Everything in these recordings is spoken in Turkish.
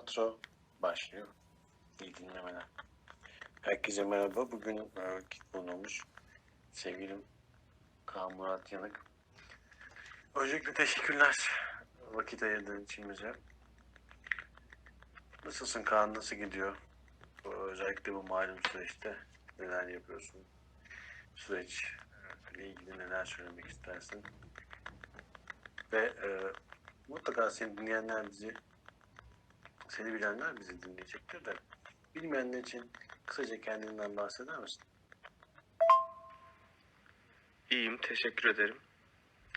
Intro başlıyor. İyi dinlemeler. Herkese merhaba. Bugün e, konuğumuz sevgilim Kaan Murat Yanık. Öncelikle teşekkürler vakit ayırdığın için bize. Nasılsın Kaan? Nasıl gidiyor? Özellikle bu malum süreçte neler yapıyorsun? Süreç e, ile ilgili neler söylemek istersin? Ve e, mutlaka seni dinleyenler bizi seni bilenler bizi dinleyecektir de bilmeyenler için kısaca kendinden bahseder misin? İyiyim, teşekkür ederim.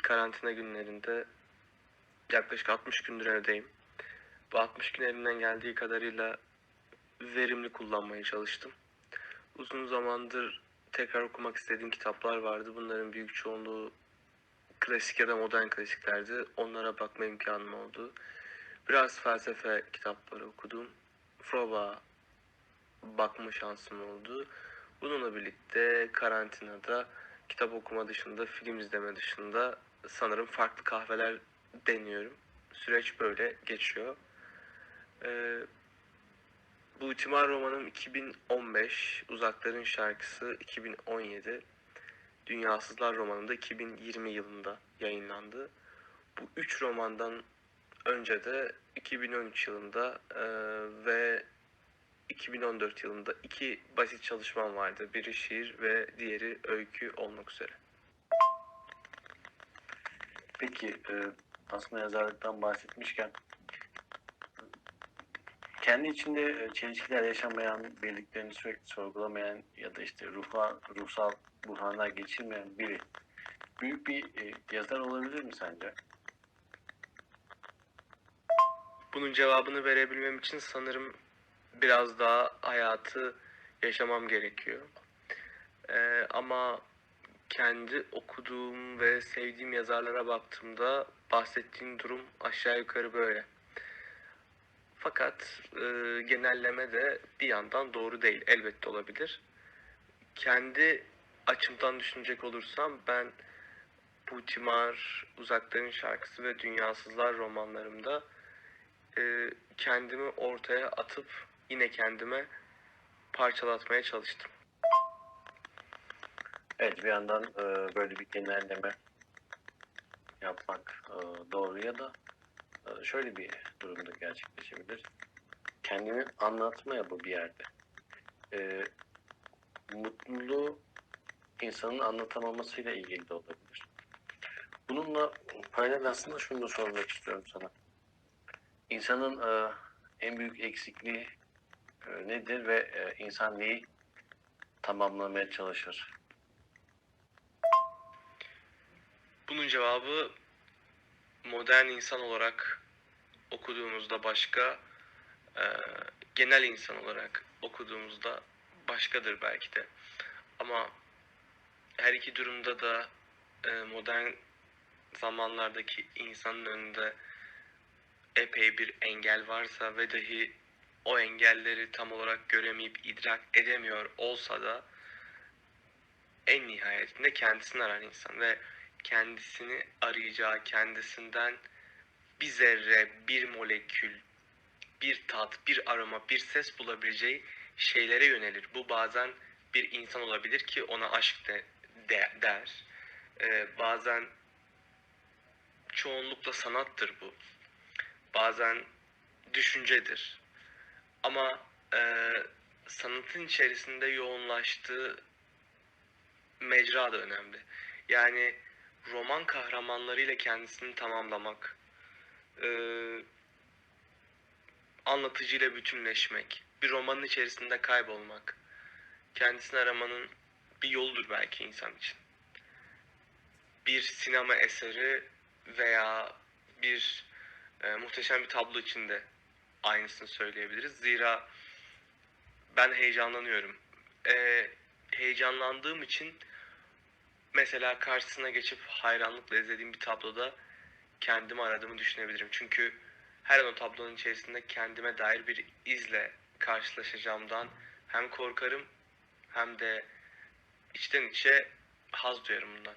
Karantina günlerinde yaklaşık 60 gündür evdeyim. Bu 60 gün elimden geldiği kadarıyla verimli kullanmaya çalıştım. Uzun zamandır tekrar okumak istediğim kitaplar vardı. Bunların büyük çoğunluğu klasik ya da modern klasiklerdi. Onlara bakma imkanım oldu. Biraz felsefe kitapları okudum. Froba bakma şansım oldu. Bununla birlikte karantinada kitap okuma dışında, film izleme dışında sanırım farklı kahveler deniyorum. Süreç böyle geçiyor. Ee, bu Ultimar romanım 2015, Uzakların Şarkısı 2017, Dünyasızlar romanım da 2020 yılında yayınlandı. Bu üç romandan önce de 2013 yılında e, ve 2014 yılında iki basit çalışmam vardı. Biri şiir ve diğeri öykü olmak üzere. Peki e, aslında yazarlıktan bahsetmişken kendi içinde e, çelişkiler yaşamayan, birliklerini sürekli sorgulamayan ya da işte ruha, ruhsal buhranlar geçirmeyen biri büyük bir e, yazar olabilir mi sence? Bunun cevabını verebilmem için sanırım biraz daha hayatı yaşamam gerekiyor. Ee, ama kendi okuduğum ve sevdiğim yazarlara baktığımda bahsettiğim durum aşağı yukarı böyle. Fakat e, genelleme de bir yandan doğru değil. Elbette olabilir. Kendi açımdan düşünecek olursam ben Butimar, Uzakların Şarkısı ve Dünyasızlar romanlarımda e, kendimi ortaya atıp yine kendime parçalatmaya çalıştım. Evet bir yandan e, böyle bir genelleme yapmak e, doğru ya da e, şöyle bir durumda gerçekleşebilir. Kendini anlatmaya bu bir yerde. E, mutluluğu insanın anlatamamasıyla ilgili de olabilir. Bununla paralel aslında şunu da sormak istiyorum sana. İnsanın e, en büyük eksikliği e, nedir ve e, insan neyi tamamlamaya çalışır? Bunun cevabı modern insan olarak okuduğumuzda başka, e, genel insan olarak okuduğumuzda başkadır belki de. Ama her iki durumda da e, modern zamanlardaki insanın önünde epey bir engel varsa ve dahi o engelleri tam olarak göremeyip idrak edemiyor olsa da en nihayetinde kendisini arar insan ve kendisini arayacağı, kendisinden bir zerre, bir molekül, bir tat, bir aroma, bir ses bulabileceği şeylere yönelir. Bu bazen bir insan olabilir ki ona aşk de, de- der. Ee, bazen çoğunlukla sanattır bu. Bazen düşüncedir. Ama e, sanatın içerisinde yoğunlaştığı mecra da önemli. Yani roman kahramanlarıyla kendisini tamamlamak, e, anlatıcıyla bütünleşmek, bir romanın içerisinde kaybolmak, kendisini aramanın bir yoludur belki insan için. Bir sinema eseri veya bir e, muhteşem bir tablo için de aynısını söyleyebiliriz. Zira ben heyecanlanıyorum. E, heyecanlandığım için mesela karşısına geçip hayranlıkla izlediğim bir tabloda kendimi aradığımı düşünebilirim. Çünkü her an o tablonun içerisinde kendime dair bir izle karşılaşacağımdan hem korkarım hem de içten içe haz duyarım bundan.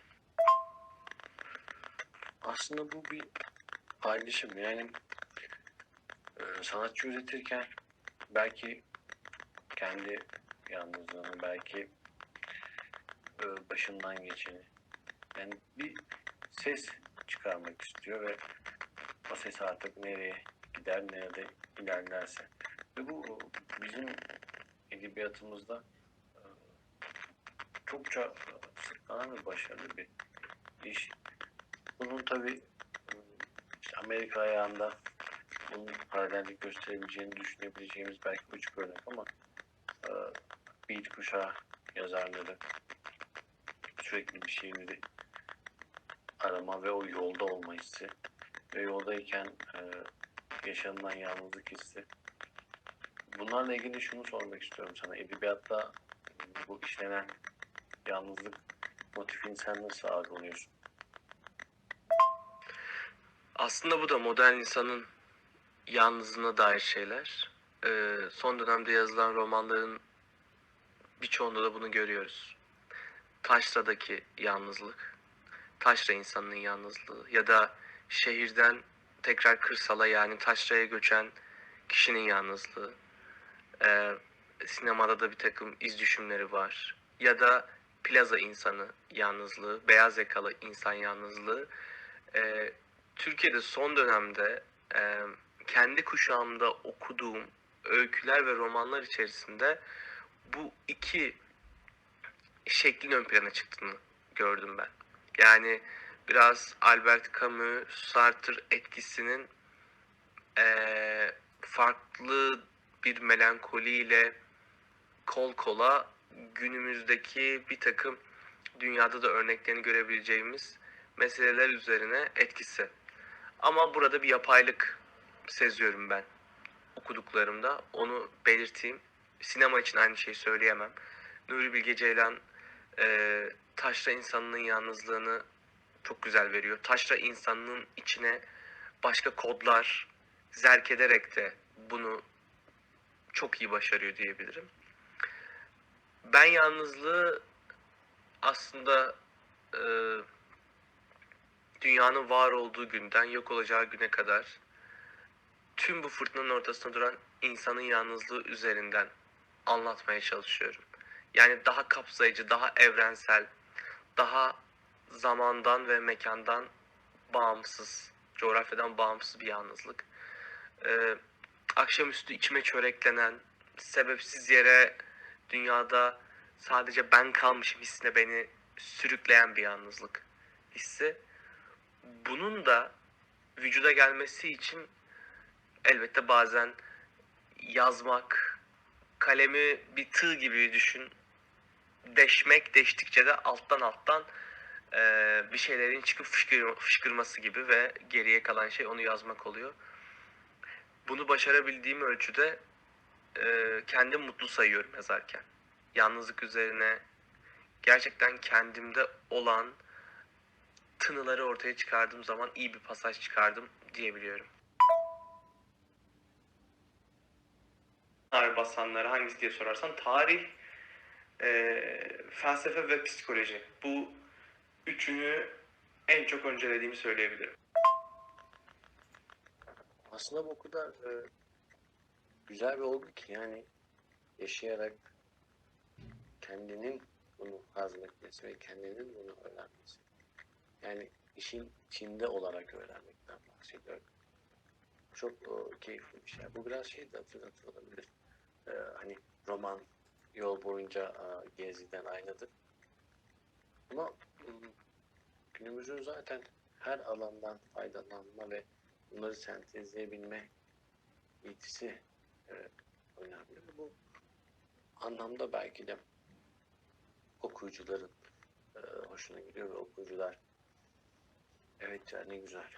Aslında bu bir paylaşım. Yani e, sanatçı üretirken belki kendi yalnızlığını, belki e, başından geçeni, yani bir ses çıkarmak istiyor ve o ses artık nereye gider, nerede ilerlerse. Ve bu bizim edebiyatımızda e, çokça sıklanan ve başarılı bir iş. Bunun tabi işte Amerika ayağında bunun paralellik gösterebileceğini düşünebileceğimiz belki uç bir örnek ama e, beat kuşağı yazarları sürekli bir şeyleri arama ve o yolda olma hissi ve yoldayken e, yaşanılan yalnızlık hissi. Bunlarla ilgili şunu sormak istiyorum sana. Edebiyatta bu işlenen yalnızlık motifini sen nasıl algılıyorsun? Aslında bu da modern insanın yalnızlığına dair şeyler. Ee, son dönemde yazılan romanların birçoğunda da bunu görüyoruz. Taşra'daki yalnızlık, Taşra insanının yalnızlığı ya da şehirden tekrar kırsala yani Taşra'ya göçen kişinin yalnızlığı. Ee, sinemada da bir takım iz düşümleri var. Ya da plaza insanı yalnızlığı, beyaz yakalı insan yalnızlığı. Ee, Türkiye'de son dönemde e, kendi kuşağımda okuduğum öyküler ve romanlar içerisinde bu iki şeklin ön plana çıktığını gördüm ben. Yani biraz Albert Camus, Sartre etkisinin e, farklı bir melankoliyle kol kola günümüzdeki bir takım dünyada da örneklerini görebileceğimiz meseleler üzerine etkisi. Ama burada bir yapaylık seziyorum ben okuduklarımda. Onu belirteyim. Sinema için aynı şeyi söyleyemem. Nuri Bilge Ceylan e, taşra insanının yalnızlığını çok güzel veriyor. Taşra insanının içine başka kodlar zerk ederek de bunu çok iyi başarıyor diyebilirim. Ben yalnızlığı aslında e, dünyanın var olduğu günden yok olacağı güne kadar tüm bu fırtınanın ortasında duran insanın yalnızlığı üzerinden anlatmaya çalışıyorum. Yani daha kapsayıcı, daha evrensel, daha zamandan ve mekandan bağımsız, coğrafyadan bağımsız bir yalnızlık. Ee, akşamüstü içime çöreklenen, sebepsiz yere dünyada sadece ben kalmışım hissine beni sürükleyen bir yalnızlık hissi. Bunun da vücuda gelmesi için elbette bazen yazmak, kalemi bir tığ gibi düşün. Deşmek, deştikçe de alttan alttan eee, bir şeylerin çıkıp fışkır, fışkırması gibi ve geriye kalan şey onu yazmak oluyor. Bunu başarabildiğim ölçüde eee kendim mutlu sayıyorum yazarken. Yalnızlık üzerine gerçekten kendimde olan tınıları ortaya çıkardığım zaman iyi bir pasaj çıkardım diyebiliyorum. Ağır basanları hangisi diye sorarsan tarih, eee, felsefe ve psikoloji. Bu üçünü en çok öncelediğimi söyleyebilirim. Aslında bu o kadar e, güzel bir olgu ki yani yaşayarak kendinin bunu hazmetmesi ve kendinin bunu öğrenmesi. Yani işin içinde olarak öğrenmekten bahsediyorum. Çok e, keyifli bir şey. Bu biraz şey de hatırlatılabilir. E, hani roman yol boyunca e, geziden aynadır. Ama günümüzün zaten her alandan faydalanma ve bunları sentezleyebilme yetisi e, önemli. Bu anlamda belki de okuyucuların e, hoşuna gidiyor ve okuyucular evet ya ne güzel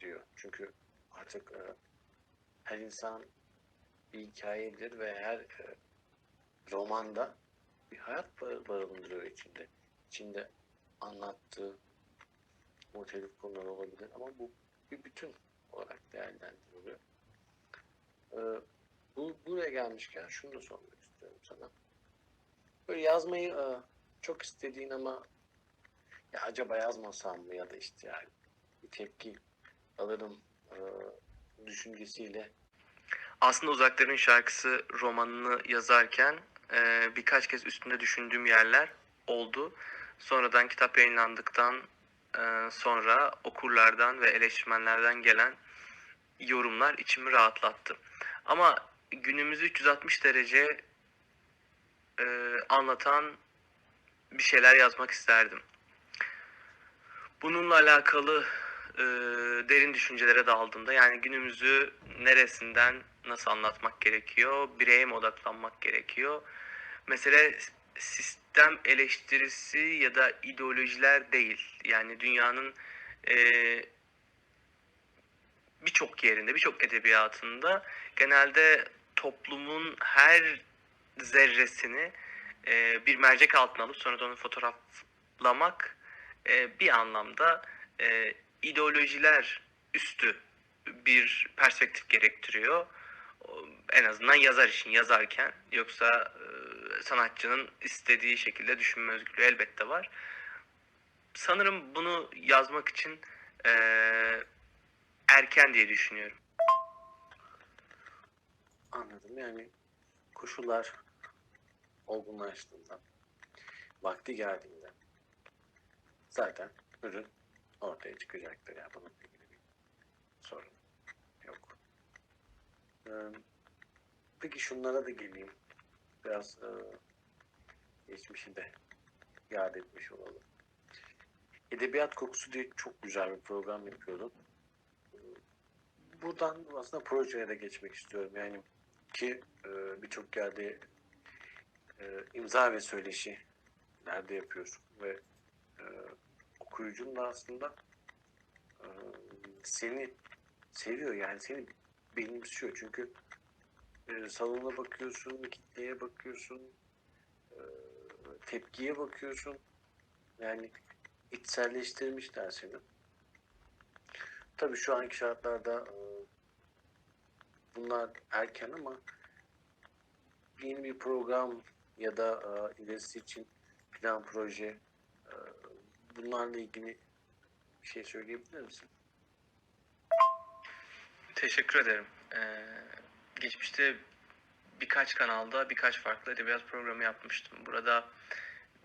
diyor. Çünkü artık e, her insan bir hikayedir ve her e, romanda bir hayat bar- barındırıyor içinde. İçinde anlattığı muhtelif konular olabilir ama bu bir bütün olarak değerlendiriliyor. Ee, bu, buraya gelmişken şunu da sormak istiyorum sana. Böyle yazmayı e, çok istediğin ama ya acaba yazmasam mı ya da işte yani bir tepki alırım e, düşüncesiyle Aslında Uzakların Şarkısı romanını yazarken e, birkaç kez üstünde düşündüğüm yerler oldu. Sonradan kitap yayınlandıktan e, sonra okurlardan ve eleştirmenlerden gelen yorumlar içimi rahatlattı. Ama günümüzü 360 derece e, anlatan bir şeyler yazmak isterdim. Bununla alakalı e, derin düşüncelere daldığımda yani günümüzü neresinden nasıl anlatmak gerekiyor, bireye mi odaklanmak gerekiyor? Mesele sistem eleştirisi ya da ideolojiler değil. Yani dünyanın e, birçok yerinde, birçok edebiyatında genelde toplumun her zerresini e, bir mercek altına alıp sonra da onu fotoğraflamak e, bir anlamda e, ideolojiler üstü bir perspektif gerektiriyor. En azından yazar için yazarken yoksa e, sanatçının istediği şekilde düşünme özgürlüğü elbette var. Sanırım bunu yazmak için e, erken diye düşünüyorum. Anladım. Yani koşullar olgunlaştığında, vakti geldiğinde zaten ürün ortaya çıkacaktır. Yani bununla ilgili bir sorun yok. Peki şunlara da geleyim. Biraz e, geçmişi de yad etmiş olalım. Edebiyat Kokusu diye çok güzel bir program yapıyordum. Buradan aslında projeye de geçmek istiyorum. Yani ki birçok yerde imza ve söyleşi nerede yapıyorsun ve okuyucun da aslında seni seviyor yani seni benimsiyor çünkü salona bakıyorsun, kitleye bakıyorsun, tepkiye bakıyorsun yani içselleştirmişler seni. Tabii şu anki şartlarda bunlar erken ama yeni bir program ya da ilerisi için plan proje bunlarla ilgili bir şey söyleyebilir misin? Teşekkür ederim. Ee, geçmişte birkaç kanalda birkaç farklı edebiyat programı yapmıştım. Burada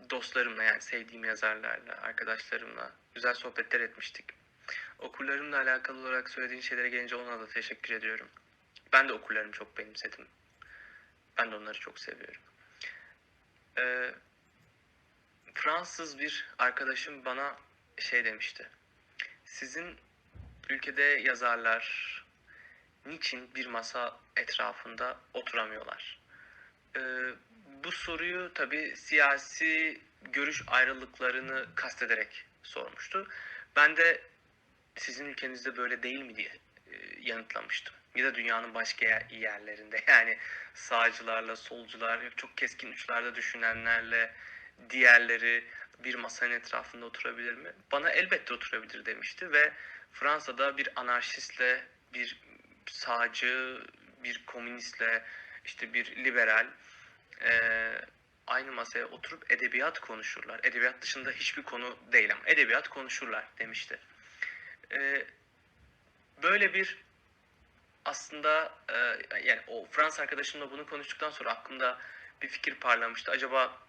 dostlarımla yani sevdiğim yazarlarla, arkadaşlarımla güzel sohbetler etmiştik. Okurlarımla alakalı olarak söylediğin şeylere gelince ona da teşekkür ediyorum. Ben de okurlarımı çok benimsedim. Ben de onları çok seviyorum. Ee, Fransız bir arkadaşım bana şey demişti. Sizin ülkede yazarlar niçin bir masa etrafında oturamıyorlar? Ee, bu soruyu tabii siyasi görüş ayrılıklarını kastederek sormuştu. Ben de sizin ülkenizde böyle değil mi diye e, yanıtlamıştım. Ya da dünyanın başka yer- yerlerinde yani sağcılarla, solcular, çok keskin uçlarda düşünenlerle diğerleri bir masanın etrafında oturabilir mi? Bana elbette oturabilir demişti ve Fransa'da bir anarşistle, bir sağcı, bir komünistle, işte bir liberal eee, aynı masaya oturup edebiyat konuşurlar. Edebiyat dışında hiçbir konu değil ama edebiyat konuşurlar demişti. Eee, böyle bir aslında eee, yani o Fransız arkadaşımla bunu konuştuktan sonra aklımda bir fikir parlamıştı. Acaba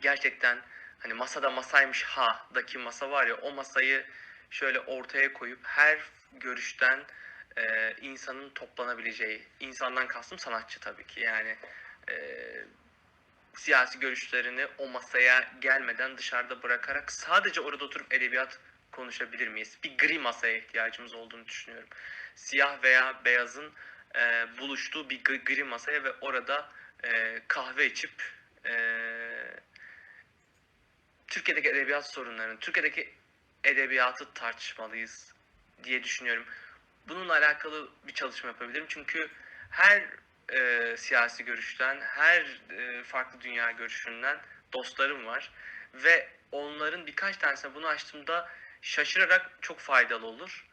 gerçekten hani masada masaymış ha'daki masa var ya o masayı şöyle ortaya koyup her görüşten e, insanın toplanabileceği, insandan kastım sanatçı tabii ki yani e, siyasi görüşlerini o masaya gelmeden dışarıda bırakarak sadece orada oturup edebiyat konuşabilir miyiz? Bir gri masaya ihtiyacımız olduğunu düşünüyorum. Siyah veya beyazın e, buluştuğu bir gri, masaya ve orada e, kahve içip e, Türkiye'deki edebiyat sorunlarını, Türkiye'deki edebiyatı tartışmalıyız diye düşünüyorum. Bununla alakalı bir çalışma yapabilirim. Çünkü her e, siyasi görüşten, her e, farklı dünya görüşünden dostlarım var. Ve onların birkaç tanesine bunu açtığımda şaşırarak çok faydalı olur.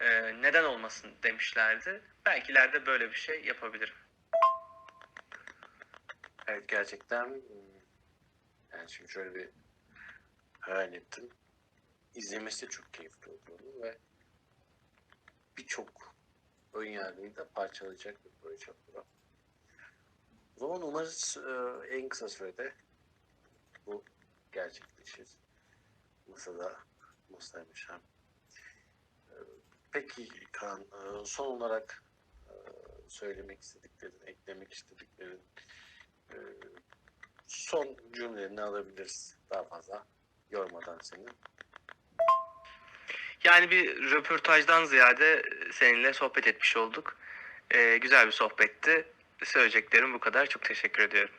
E, neden olmasın demişlerdi. Belki ileride böyle bir şey yapabilirim. Evet gerçekten hmm, yani şimdi şöyle bir hayal ettim. İzlemesi de çok keyifli olduğunu ve birçok ön yargıyı da parçalayacak bir proje bu. O zaman umarız e, en kısa sürede bu gerçekleşir. Masada masaymış hem. E, Peki Kaan, e, son olarak e, söylemek istediklerin, eklemek istediklerin e, son cümlelerini alabiliriz daha fazla yormadan seni. Yani bir röportajdan ziyade seninle sohbet etmiş olduk. Ee, güzel bir sohbetti. Söyleyeceklerim bu kadar. Çok teşekkür ediyorum.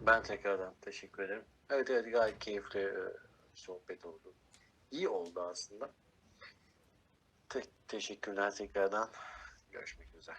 Ben tekrardan teşekkür ederim. Evet evet gayet keyifli e, sohbet oldu. İyi oldu aslında. Te- teşekkürler tekrardan. Görüşmek üzere.